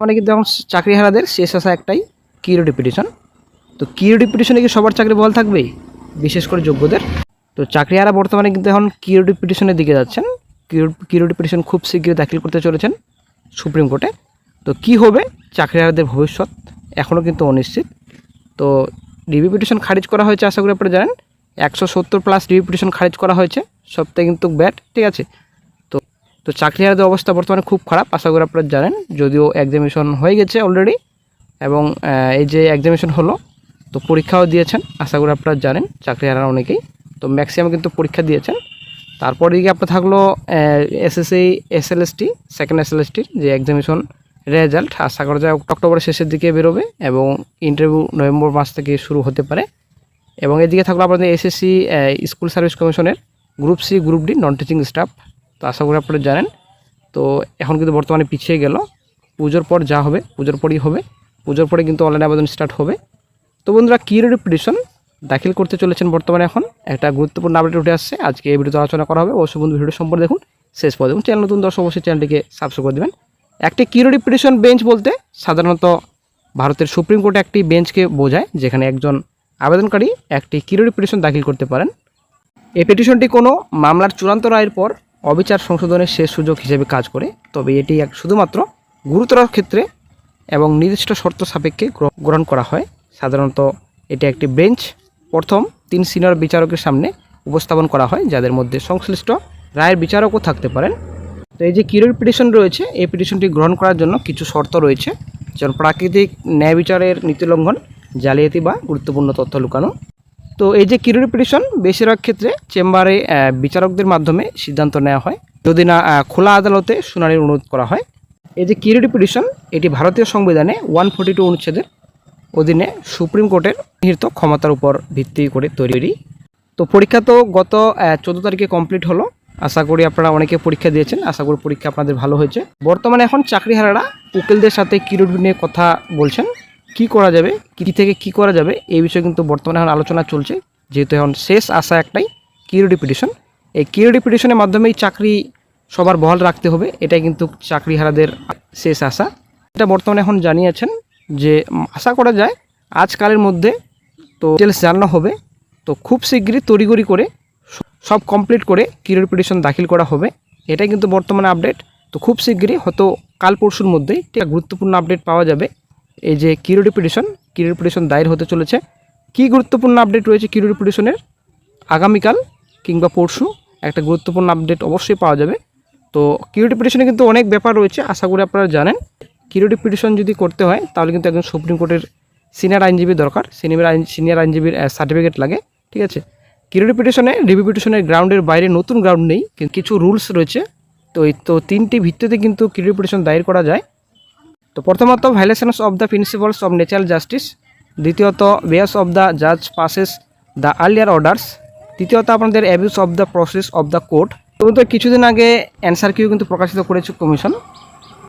মানে কিন্তু এখন চাকরি হারাদের শেষ আসা একটাই কিউরিটি পিটিশন তো কিউরিটি পিটিশনে কি সবার চাকরি বল থাকবে বিশেষ করে যোগ্যদের। তো চাকরি হারা বর্তমানে কিন্তু এখন কিউরিটি পিটিশনের দিকে যাচ্ছেন। কিরো পিটিশন খুব শীঘ্রই দাখিল করতে চলেছেন সুপ্রিম কোর্টে তো কি হবে? চাকরি হারাদের ভবিষ্যৎ এখনও কিন্তু অনিশ্চিত। তো রিভিউ খারিজ করা হয়েছে, আশা করি আপনারা জানেন। একশো সত্তর প্লাস রিভিউ খারিজ করা হয়েছে। সবটাই কিন্তু ব্যাট ঠিক আছে? তো তো চাকরি হারাদের অবস্থা বর্তমানে খুব খারাপ, আশা করি আপনারা জানেন। যদিও এক্সামিনেশন হয়ে গেছে অলরেডি এবং এই যে এক্সামিনেশন হলো, তো পরীক্ষাও দিয়েছেন, আশা করি আপনারা জানেন, চাকরি হারা অনেকেই। তো ম্যাক্সিমাম কিন্তু পরীক্ষা দিয়েছেন। তারপর দিকে আপনার থাকল এসএসসি এসএলএসটি সেকেন্ড এসএলএসটির যে এক্সামিনেশন রেজাল্ট আশা করা যায় অক্টোবরের শেষের দিকে বেরোবে এবং ইন্টারভিউ নভেম্বর মাস থেকে শুরু হতে পারে। এবং এদিকে থাকল আপনাদের এসএসসি স্কুল সার্ভিস কমিশনের group C group D non teaching staff তো আশা করি আপনারা জানেন। তো এখন কিন্তু বর্তমানে পিছিয়ে গেল। পুজোর পর যা হবে, পুজোর পরই হবে। পুজোর পরে কিন্তু অনলাইন আবেদন স্টার্ট হবে। তো বন্ধুরা কিউরিটি পিটিশন দাখিল করতে চলেছেন বর্তমানে এখন। একটা গুরুত্বপূর্ণ আপডেট উঠে আসছে। আজকে এই ভিডিওতে আলোচনা করা হবে। অবশ্যই বন্ধু ভিডিও সম্পর্কে দেখুন। শেষ পর্যন্ত এবং চ্যানেল নতুন দর্শক অবশ্যই চ্যানেলটিকে সাবস্ক্রাইব করে দেবেন। একটি কিউরিটি পিটিশন বেঞ্চ বলতে সাধারণত ভারতের সুপ্রিম কোর্টে একটি বেঞ্চকে বোঝায়, যেখানে একজন আবেদনকারী একটি কিউরিটি পিটিশন দাখিল করতে পারেন। এই পিটিশনটি কোনো মামলার চূড়ান্ত রায়ের পর অবিচার সংশোধনের শেষ সুযোগ হিসেবে কাজ করে, তবে এটি এক শুধুমাত্র গুরুতর ক্ষেত্রে এবং নির্দিষ্ট শর্ত সাপেক্ষে গ্র- গ্রহণ করা হয়। সাধারণত এটি একটি বেঞ্চ প্রথম তিন সিনিয়র বিচারকের সামনে উপস্থাপন করা হয়, যাদের মধ্যে সংশ্লিষ্ট রায়ের বিচারকও থাকতে পারেন। তো এই যে কিউরির পিটিশন রয়েছে, এই পিটিশনটি গ্রহণ করার জন্য কিছু শর্ত রয়েছে, যেমন প্রাকৃতিক ন্যায় বিচারের নীতি লঙ্ঘন, জালিয়াতি বা গুরুত্বপূর্ণ তথ্য লুকানো তো এই যে কিউরি পিটিশন, বেশিরভাগ ক্ষেত্রে চেম্বারে বিচারকদের মাধ্যমে সিদ্ধান্ত নেওয়া হয়। যদি না খোলা আদালতে শুনানির অনুরোধ করা হয়। এই যে কিউরিটি পিটিশন, এটি ভারতীয় সংবিধানে ওয়ান ফোর্টি টু অনুচ্ছেদের অধীনে সুপ্রিম কোর্টের নিহিত ক্ষমতার উপর ভিত্তি করে তৈরি। তো পরীক্ষা তো গত চোদ্দ তারিখে কমপ্লিট হলো। আশা করি আপনারা অনেকে পরীক্ষা দিয়েছেন। আশা করি পরীক্ষা আপনাদের ভালো হয়েছে। বর্তমানে এখন চাকরিহারারা উকিলদের সাথে কিরুট নিয়ে কথা বলছেন। কি করা যাবে, কী থেকে কি করা যাবে, এই বিষয়ে কিন্তু বর্তমানে এখন আলোচনা চলছে। যেহেতু এখন শেষ আশা একটাই কিউরিটি পিটিশন এই কিউরিটি পিটিশনের মাধ্যমেই চাকরি সবার বহাল রাখতে হবে, এটাই কিন্তু চাকরিহারাদের শেষ আশা। এটা বর্তমানে এখন জানিয়েছেন যে, আশা করা যায় আজকালের মধ্যে তো ডিটেলস জানানো হবে, তো খুব শীঘ্রই তড়িগড়ি করে সব কমপ্লিট করে কিউরির পিটিশন দাখিল করা হবে। এটাই কিন্তু বর্তমানে আপডেট তো খুব শীঘ্রই হয়তো কাল পরশুর মধ্যেই গুরুত্বপূর্ণ আপডেট পাওয়া যাবে। এই যে কিউরিটি পিটিশন কিউরিটি পিটিশন দায়ের হতে চলেছে। কি গুরুত্বপূর্ণ আপডেট রয়েছে কিউরিটি পিটিশনের আগামীকাল কিংবা পরশু একটা গুরুত্বপূর্ণ আপডেট অবশ্যই পাওয়া যাবে। তো কিউরিটি পিটিশনে কিন্তু অনেক ব্যাপার রয়েছে, আশা করি আপনারা জানেন। কিউরিটি পিটিশন যদি করতে হয়, তাহলে কিন্তু একজন সুপ্রিম কোর্টের সিনিয়র আইনজীবী দরকার। সিনিয়র আইন সিনিয়র আইনজীবীর সার্টিফিকেট লাগে, ঠিক আছে? কিউরিটি পিটিশনে রিভিউ গ্রাউন্ডের বাইরে নতুন গ্রাউন্ড নেই কিছু রুলস রয়েছে। তো এই, তো তিনটি ভিত্তিতে কিন্তু কিউরিটি পিটিশন দায়ের করা যায়। তো প্রথমত violations of the principles of natural justice দ্বিতীয়ত বেয়াস অফ দ্য জাজ পাসেস দ্য আর্লিয়ার অর্ডার্স তৃতীয়ত, আপনাদের abuse of the process of the court তো কিছুদিন আগে অ্যান্সার কিউ কিন্তু প্রকাশিত করেছে কমিশন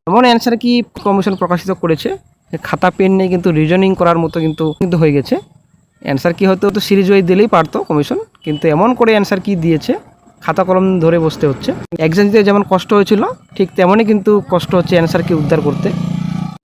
এমন অ্যান্সার কি কমিশন প্রকাশিত করেছে? খাতা পেন নিয়ে কিন্তু রিজনিং করার মতো কিন্তু কিন্তু হয়ে গেছে। অ্যান্সার কি হয়তো তো সিরিজ ওয়াইজ দিলেই পারতো কমিশন কিন্তু এমন করে অ্যান্সার কি দিয়েছে? খাতা, কলম ধরে বসতে হচ্ছে। এক্সাম দিতে যেমন কষ্ট হয়েছিল, ঠিক তেমনই কিন্তু কষ্ট হচ্ছে অ্যান্সার কি উদ্ধার করতে।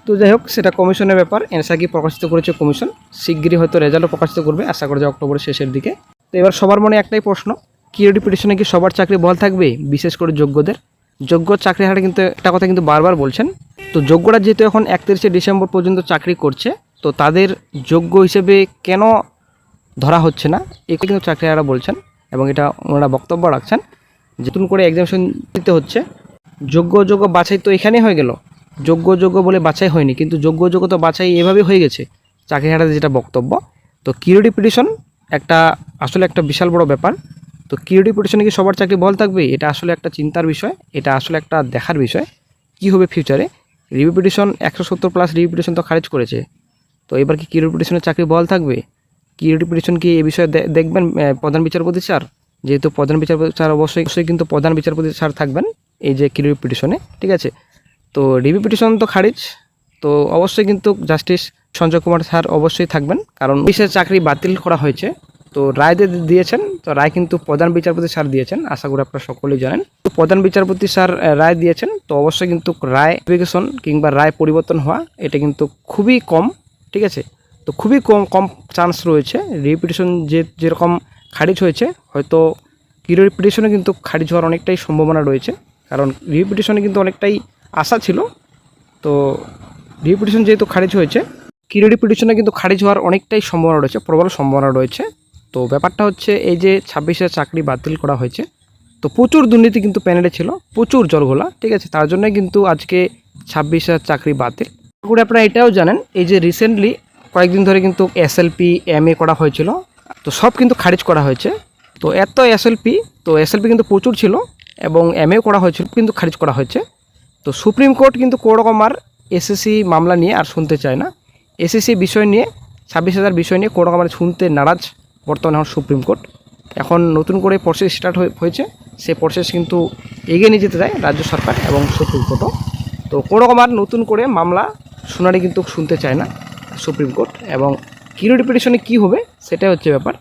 তো যাই হোক, সেটা কমিশনের ব্যাপার। অ্যান্সার কি প্রকাশিত করেছে কমিশন? শিগগিরই হয়তো রেজাল্টও প্রকাশিত করবে। আশা করা যায় অক্টোবরের শেষের দিকে। তো এবার সবার মনে একটাই প্রশ্ন কিউরিটি পিটিশনে কি সবার চাকরি বল থাকবে, বিশেষ করে যোগ্যদের? যোগ্য চাকরি হারা কিন্তু, একটা কথা কিন্তু বারবার বলছেন। তো যোগ্যরা যেহেতু এখন একত্রিশে ডিসেম্বর পর্যন্ত চাকরি করছে, তো তাদের যোগ্য হিসেবে কেন ধরা হচ্ছে না? এটা কিন্তু চাকরিহারা বলছেন এবং এটা ওনারা বক্তব্য রাখছেন যে নতুন করে এক্সামিশন দিতে হচ্ছে। যোগ্য যোগ্য বাছাই তো এখানেই হয়ে গেল। যোগ্য যোগ্য বলে বাছাই হয়নি, কিন্তু যোগ্য যোগ্য তো বাছাই এভাবে হয়ে গেছে। চাকরিহারাদের যেটা বক্তব্য। তো কিউরিটি পিটিশন একটা আসলে একটা বিশাল বড় ব্যাপার। তো কিউরিটি পিটিশনে কি সবার চাকরি বল থাকবে? এটা আসলে একটা চিন্তার বিষয়, এটা আসলে একটা দেখার বিষয়। কি হবে ফিউচারে রিভিউ পিটিশন একশো সত্তর প্লাস রিভিউ পিটিশন তো খারিজ করেছে। তো এবার কি কিউরিটি পিটিশনের চাকরি বল থাকবে? কিউরিটি পিটিশন কি এ বিষয়ে দেখবেন প্রধান বিচারপতি স্যার? যেহেতু প্রধান বিচারপতি স্যার অবশ্যই অবশ্যই কিন্তু প্রধান বিচারপতি স্যার থাকবেন এই যে কিউরিটি পিটিশনে, ঠিক আছে? তো রিভিউ পিটিশন তো খারিজ। তো অবশ্যই কিন্তু জাস্টিস সঞ্জয় কুমার স্যার অবশ্যই থাকবেন। কারণ বিশেষ চাকরি বাতিল করা হয়েছে। তো রায় দিয়ে দিয়েছেন। তো রায় কিন্তু প্রধান বিচারপতি স্যার দিয়েছেন। আশা করি আপনারা সকলেই জানেন। তো প্রধান বিচারপতি স্যার রায় দিয়েছেন। তো অবশ্যই কিন্তু রায় অ্যাপ্লিকেশন কিংবা রায় পরিবর্তন হওয়া, এটা কিন্তু খুবই কম। ঠিক আছে? তো খুবই কম কম চান্স রয়েছে। রিপিটেশন যে যেরকম খারিজ হয়েছে, হয়তো কিরো রিপিটেশনে কিন্তু খারিজ হওয়ার অনেকটাই সম্ভাবনা রয়েছে। কারণ রিপিটেশনে কিন্তু অনেকটাই আশা ছিল। তো রিপিটেশন যেহেতু খারিজ হয়েছে কিরো রিপিটেশনে কিন্তু খারিজ হওয়ার অনেকটাই সম্ভাবনা রয়েছে, প্রবল সম্ভাবনা রয়েছে। তো ব্যাপারটা হচ্ছে এই যে ছাব্বিশের চাকরি বাতিল করা হয়েছে, তো প্রচুর দুর্নীতি কিন্তু প্যানেলে ছিল, প্রচুর জলঘোলা, ঠিক আছে? তার জন্যই কিন্তু আজকে ছাব্বিশের চাকরি বাতিল। করি আপনারা এটাও জানেন, এই যে রিসেন্টলি কয়েকদিন ধরে কিন্তু এসএলপি এম এ করা হয়েছিল, তো সব কিন্তু খারিজ করা হয়েছে। তো এত এসএলপি তো এসএলপি কিন্তু প্রচুর ছিল এবং এম করা হয়েছিল, কিন্তু খারিজ করা হয়েছে। তো সুপ্রিম কোর্ট কিন্তু কোনো রকম আর এসএসসি মামলা নিয়ে আর শুনতে চায় না। এসএসসি বিষয় নিয়ে, ছাব্বিশ হাজার বিষয় নিয়ে কোনো রকম আর শুনতে নারাজ বর্তমানে এখন সুপ্রিম কোর্ট। এখন নতুন করে প্রসেস স্টার্ট হয়েছে, সে প্রসেস কিন্তু এগিয়ে নিয়ে যেতে চায় রাজ্য সরকার এবং সুপ্রিম কোর্টও। তো কোনো রকম আর নতুন করে মামলা শুনানি কিন্তু শুনতে চায় না সুপ্রিম কোর্ট এবং কিরো রিপিটেশনে কী হবে, সেটাই হচ্ছে ব্যাপার।